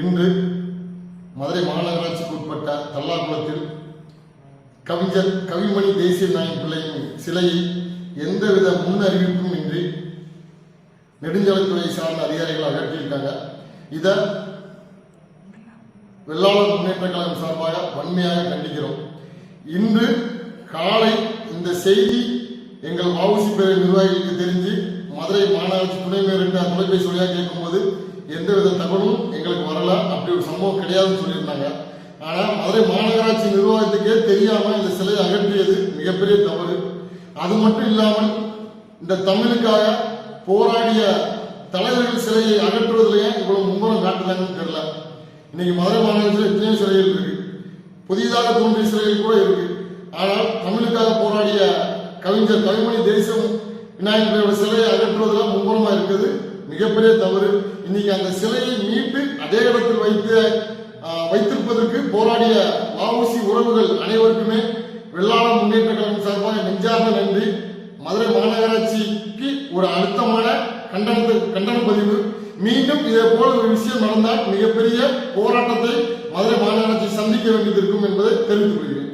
இன்று மதுரை மாநகராட்சிக்கு உட்பட்ட தல்லாகுளத்தில் கவிஞர் கவிமணி தேசிய நாயன் பிள்ளையின் சிலையை எந்தவித முன் அறிவிப்பும் இன்றி நெடுஞ்சாலைத்துறை சார்ந்த அதிகாரிகள் அகற்றியிருக்காங்க. இதை வெள்ளாளர் முன்னேற்ற கழகம் சார்பாக வன்மையாக கண்டிக்கிறோம். இன்று காலை இந்த செய்தி எங்கள் மாவுசி பேர நிர்வாகிகளுக்கு தெரிஞ்சு மதுரை மாநகராட்சி துணை மேயர்கிட்ட தொலைபேசி வழியாக கேட்கும்போது எந்தவித தகவலும் எங்களுக்கு சம்பவம் கிடையாதுன்னு சொல்லியிருந்தாங்க. ஆனால் மதுரை மாநகராட்சி நிர்வாகத்துக்கே தெரியாமல் இந்த சிலையை அகற்றியது மிகப்பெரிய தவறு. அது மட்டும் இல்லாமல் இந்த தமிழுக்காக போராடிய தலைவர்கள் சிலையை அகற்றுவதிலேயே இவ்வளவு மும்முரம் காட்டுதாங்கன்னு தெரியல. இன்னைக்கு மதுரை மாநகரத்தில் எத்தனையோ சிலைகள் இருக்கு. புதிதாக தோன்றிய சிலைகள் கூட இருக்கு. ஆனால் தமிழுக்காக போராடிய கவிஞர் கவிமணி தேசம் விநாயகரோட சிலையை அகற்றுவது மிகப்பெரிய தவறு. இன்னைக்கு அந்த சிலையை மீட்டு அதே இடத்தில் வைத்து வைத்திருப்பதற்கு போராடிய வாவுசி உறவுகள் அனைவருக்குமே வெள்ளாள முன்னேற்ற கழகம் சார்பாக நெஞ்சார்ந்த நன்றி. மதுரை மாநகராட்சிக்கு ஒரு அழுத்தமான கண்டனத்தை கண்டன பதிவு. மீண்டும் இதே போல ஒரு விஷயம் நடந்தால் மிகப்பெரிய போராட்டத்தை மதுரை மாநகராட்சி சந்திக்க வேண்டியது இருக்கும் என்பதை தெரிவித்துக் கொள்கிறேன்.